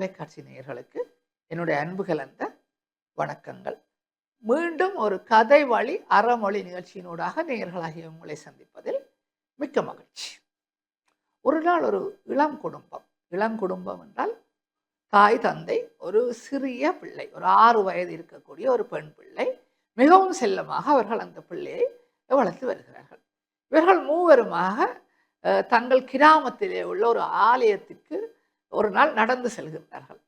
தொலைக்காட்சி நேயர்களுக்கு என்னுடைய அன்பு கலந்த வணக்கங்கள். மீண்டும் ஒரு கதை வழி அறமொழி நிகழ்ச்சியினூடாக நேயர்களாகிய உங்களை சந்திப்பதில் மிக்க மகிழ்ச்சி. ஒரு நாள் ஒரு இளம் குடும்பம் இளம் குடும்பம் என்றால் தாய் தந்தை ஒரு சிறிய பிள்ளை ஒரு ஆறு வயது இருக்கக்கூடிய ஒரு பெண் பிள்ளை மிகவும் செல்லமாக அவர்கள் அந்த பிள்ளையை வளர்த்து வருகிறார்கள். இவர்கள் மூவருமாக தங்கள் கிராமத்திலே உள்ள ஒரு ஆலயத்துக்கு ஒரு நாள் நடந்து செல்கின்றார்கள்.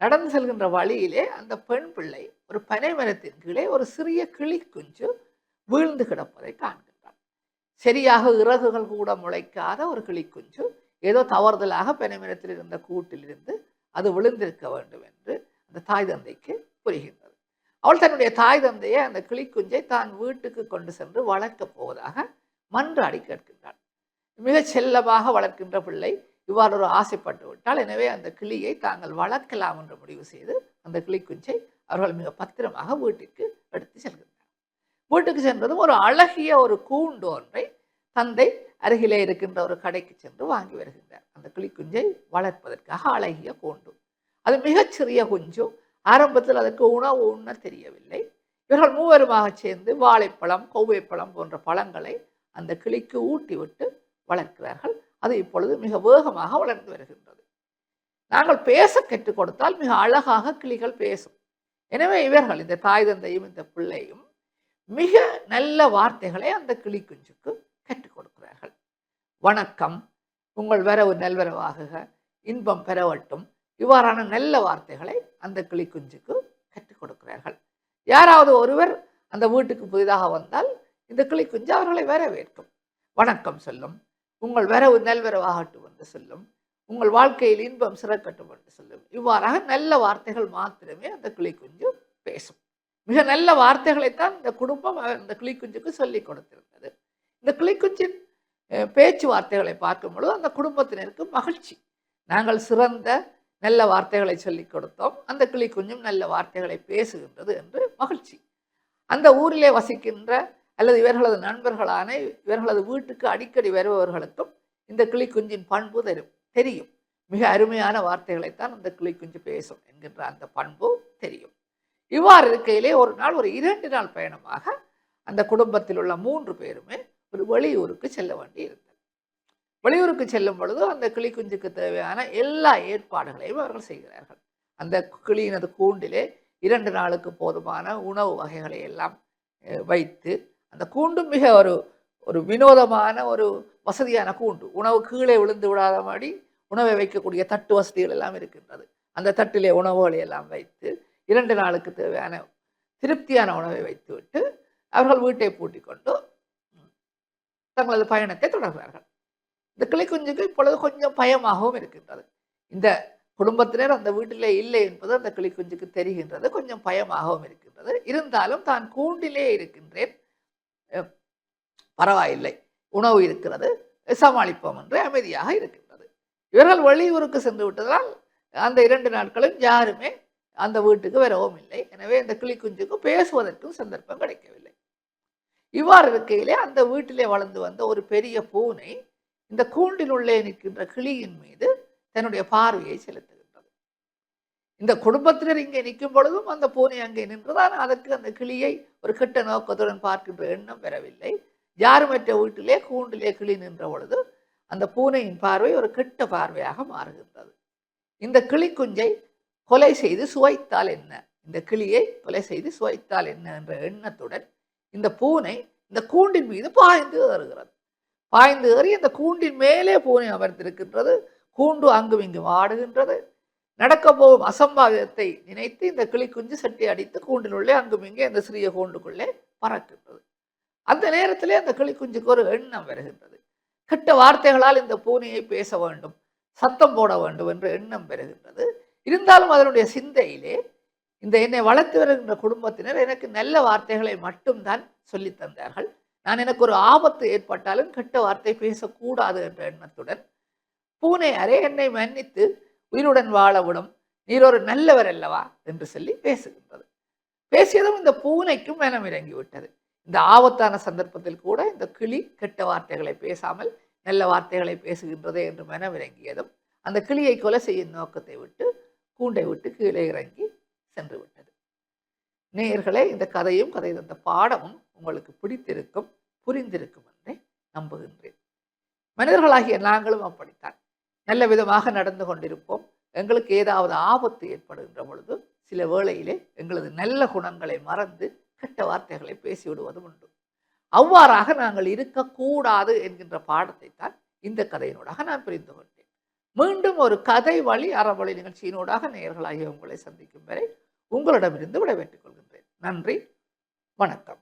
நடந்து செல்கின்ற வழியிலே அந்த பெண் பிள்ளை ஒரு பனை மரத்தின் கீழே ஒரு சிறிய கிளி குஞ்சு வீழ்ந்து கிடப்பதை காண்கின்றார் சரியாக இறகுகள் கூட முளைக்காத ஒரு கிளி குஞ்சு ஏதோ தவறுதலாக பனை மரத்தில் இருந்த கூட்டிலிருந்து அது விழுந்திருக்க வேண்டும் என்று அந்த தாய் தந்தைக்கு புரிகின்றது. அவள் தன்னுடைய தாய் தந்தையை அந்த கிளிக்குஞ்சை தான் வீட்டுக்கு கொண்டு சென்று வளர்க்கப் போவதாக மன்றாடி கேட்கின்றாள். மிகச் செல்லமாக வளர்க்கின்ற பிள்ளை இவ்வாறு ஒரு ஆசைப்பட்டு விட்டால் எனவே அந்த கிளியை தாங்கள் வளர்க்கலாம் என்று முடிவு செய்து அந்த கிளிக்குஞ்சை அவர்கள் மிக பத்திரமாக வீட்டிற்கு எடுத்து செல்கின்றனர். வீட்டுக்கு சென்றதும் ஒரு அழகிய ஒரு கூண்டு ஒன்றை தந்தை அருகிலே இருக்கின்ற ஒரு கடைக்கு சென்று வாங்கி வருகின்றார். அந்த கிளிக்குஞ்சை வளர்ப்பதற்காக அழகிய கூண்டு. அது மிகச் சிறிய குஞ்சு. ஆரம்பத்தில் அதற்கு உணவு உண்ண தெரியவில்லை. இவர்கள் மூவருமாக சேர்ந்து வாழைப்பழம் கொவ்வைப்பழம் போன்ற பழங்களை அந்த கிளிக்கு ஊட்டிவிட்டு வளர்க்கிறார்கள். அது இப்பொழுது மிக வேகமாக வளர்ந்து வருகின்றது. நாங்கள் பேச கற்றுக் கொடுத்தால் மிக அழகாக கிளிகள் பேசும். எனவே இவர்கள் இந்த தாய் தந்தையும் இந்த பிள்ளையும் மிக நல்ல வார்த்தைகளை அந்த கிளி குஞ்சுக்கு கற்றுக் கொடுக்கிறார்கள். வணக்கம். உங்கள் வரவு நல்வரவாகுக. இன்பம் பெறவட்டும். இவ்வாறான நல்ல வார்த்தைகளை அந்த கிளி குஞ்சுக்கு கற்றுக் கொடுக்கிறார்கள். யாராவது ஒருவர் அந்த வீட்டுக்கு புதிதாக வந்தால் இந்த கிளி குஞ்சு அவர்களை வரவேற்கும். வணக்கம் சொல்லும். உங்கள் வரவு நல்வரவாகட்டும் என்று சொல்லும். உங்கள் வாழ்க்கையில் இன்பம் சிறக்கட்டும் என்று சொல்லும். இவ்வாறாக நல்ல வார்த்தைகள் மாத்திரமே அந்த கிளிக்குஞ்சு பேசும். மிக நல்ல வார்த்தைகளைத்தான் இந்த குடும்பம் அந்த கிளிக்குஞ்சுக்கு சொல்லி கொடுத்திருந்தது. இந்த கிளிக்குஞ்சின் பேச்சுவார்த்தைகளை பார்க்கும் பொழுது அந்த குடும்பத்தினருக்கு மகிழ்ச்சி. நாங்கள் சிறந்த நல்ல வார்த்தைகளை சொல்லிக் கொடுத்தோம். அந்த கிளி குஞ்சும் நல்ல வார்த்தைகளை பேசுகின்றது என்று மகிழ்ச்சி. அந்த ஊரிலே வசிக்கின்ற அல்லது இவர்களது நண்பர்களான இவர்களது வீட்டுக்கு அடிக்கடி வருபவர்களுக்கும் இந்த கிளிக்குஞ்சின் பண்பு தரும் தெரியும். மிக அருமையான வார்த்தைகளைத்தான் அந்த கிளிக்குஞ்சு பேசும் என்கின்ற அந்த பண்பு தெரியும். இவ்வாறு இருக்கையிலே ஒரு நாள் ஒரு இரண்டு நாள் பயணமாக அந்த குடும்பத்தில் உள்ள மூன்று பேருமே ஒரு வெளியூருக்கு செல்ல வேண்டி இருந்தது. வெளியூருக்கு செல்லும் பொழுது அந்த கிளிக்குஞ்சுக்கு தேவையான எல்லா ஏற்பாடுகளையும் அவர்கள் செய்கிறார்கள். அந்த கிளியினது கூண்டிலே இரண்டு நாளுக்கு போதுமான உணவு வகைகளை எல்லாம் வைத்து அந்த கூண்டும் மிக ஒரு ஒரு வினோதமான ஒரு வசதியான கூண்டு. உணவு கீழே விழுந்து விடாத மாதிரி உணவை வைக்கக்கூடிய தட்டு வசதிகள் எல்லாம் இருக்கின்றது. அந்த தட்டிலே உணவுகளை எல்லாம் வைத்து இரண்டு நாளுக்கு தேவையான திருப்தியான உணவை வைத்துவிட்டு அவர்கள் வீட்டை பூட்டிக் கொண்டு தங்களது பயணத்தை தொடர்கிறார்கள் இந்த கிளிக்குஞ்சுக்கு இப்பொழுது கொஞ்சம் பயமாகவும் இருக்கின்றது. இந்த குடும்பத்தினர் அந்த வீட்டிலே இல்லை என்பது அந்த கிளிக்குஞ்சுக்கு தெரிகின்றது. கொஞ்சம் பயமாகவும் இருக்கின்றது. இருந்தாலும் தான் கூண்டிலே இருக்கின்றேன். பரவாயில்லை. உணவு இருக்கிறது சமாளிப்போம் என்று அமைதியாக இருக்கின்றது. இவர்கள் வெளியூருக்கு சென்று விட்டதால் அந்த இரண்டு நாட்களும் யாருமே அந்த வீட்டுக்கு வரவும் இல்லை. எனவே அந்த கிளிக்குஞ்சுக்கு பேசுவதற்கும் சந்தர்ப்பம் கிடைக்கவில்லை. இவ்வாறு இருக்கையிலே அந்த வீட்டிலே வளர்ந்து வந்த ஒரு பெரிய பூனை இந்த கூண்டில் உள்ளே நிற்கின்ற கிளியின் மீது தன்னுடைய பார்வையை செலுத்துகின்றது. இந்த குடும்பத்தினர் இங்கே நிற்கும் பொழுதும் அந்த பூனை அங்கே நின்றுதான் அதற்கு அந்த கிளியை ஒரு கெட்ட நோக்கத்துடன் பார்க்கின்ற எண்ணம் பெறவில்லை யாருமற்ற வீட்டிலே கூண்டிலே கிளி நின்ற பொழுது அந்த பூனையின் பார்வை ஒரு கெட்ட பார்வையாக மாறுகின்றது. இந்த கிளி குஞ்சை கொலை செய்து சுவைத்தால் என்ன? இந்த கிளியை கொலை செய்து சுவைத்தால் என்ன என்ற எண்ணத்துடன் இந்த பூனை இந்த கூண்டின் மீது பாய்ந்து ஏறுகிறது. பாய்ந்து ஏறி அந்த கூண்டின் மேலே பூனை அமர்ந்திருக்கின்றது. கூண்டு அங்கும் இங்கும் ஆடுகின்றது. நடக்க போகும் அசம்பாவிதத்தை நினைத்து இந்த கிளி குஞ்சு சட்டி அடித்து கூண்டினுள்ளே அங்கும் இங்கே அந்த சிறிய கூண்டுக்குள்ளே பறக்கின்றது. அந்த நேரத்திலே அந்த கிளிக்குஞ்சுக்கு ஒரு எண்ணம் வருகின்றது. கெட்ட வார்த்தைகளால் இந்த பூனையை பேச வேண்டும் சத்தம் போட வேண்டும் என்ற எண்ணம் பெறுகின்றது இருந்தாலும் அதனுடைய சிந்தையிலே இந்த என்னை வளர்த்து வருகின்ற குடும்பத்தினர் எனக்கு நல்ல வார்த்தைகளை மட்டும்தான் சொல்லி தந்தார்கள். நான் எனக்கு ஒரு ஆபத்து ஏற்பட்டாலும் கெட்ட வார்த்தை பேசக்கூடாது என்ற எண்ணத்துடன் பூனை அரே என்னை மன்னித்து உயிருடன் வாழ விடும் நீர் ஒரு நல்லவர் அல்லவா? என்று சொல்லி பேசுகின்றது. பேசியதும் இந்த பூனைக்கும் மனம் இறங்கி விட்டது இந்த ஆபத்தான சந்தர்ப்பத்தில் கூட இந்த கிளி கெட்ட வார்த்தைகளை பேசாமல் நல்ல வார்த்தைகளை பேசுகின்றதே என்று மனம் விளங்கியதும் அந்த கிளியை கொலை செய்யும் நோக்கத்தை விட்டு கூண்டை விட்டு கீழே இறங்கி சென்று விட்டது. நேயர்களே இந்த கதையும் கதை தந்த பாடமும் உங்களுக்கு பிடித்திருக்கும் புரிந்திருக்கும் என்றே நம்புகின்றேன். மனிதர்களாகிய நாங்களும் அப்படித்தான். நல்ல விதமாக நடந்து கொண்டிருப்போம். எங்களுக்கு ஏதாவது ஆபத்து ஏற்படுகின்ற பொழுது சில வேளையிலே எங்களது நல்ல குணங்களை மறந்து கெட்ட வார்த்தைகளை பேசிவிடுவதும் உண்டு. அவ்வாறாக நாங்கள் இருக்கக்கூடாது என்கின்ற பாடத்தை தான் இந்த கதையினூடாக நான் புரிந்து கொண்டேன். மீண்டும் ஒரு கதை வழி அறவழி நிகழ்ச்சியினூடாக நேயர்களாகிய உங்களை சந்திக்கும் வரை உங்களிடமிருந்து விடைபெற்றுக் கொள்கின்றேன். நன்றி வணக்கம்.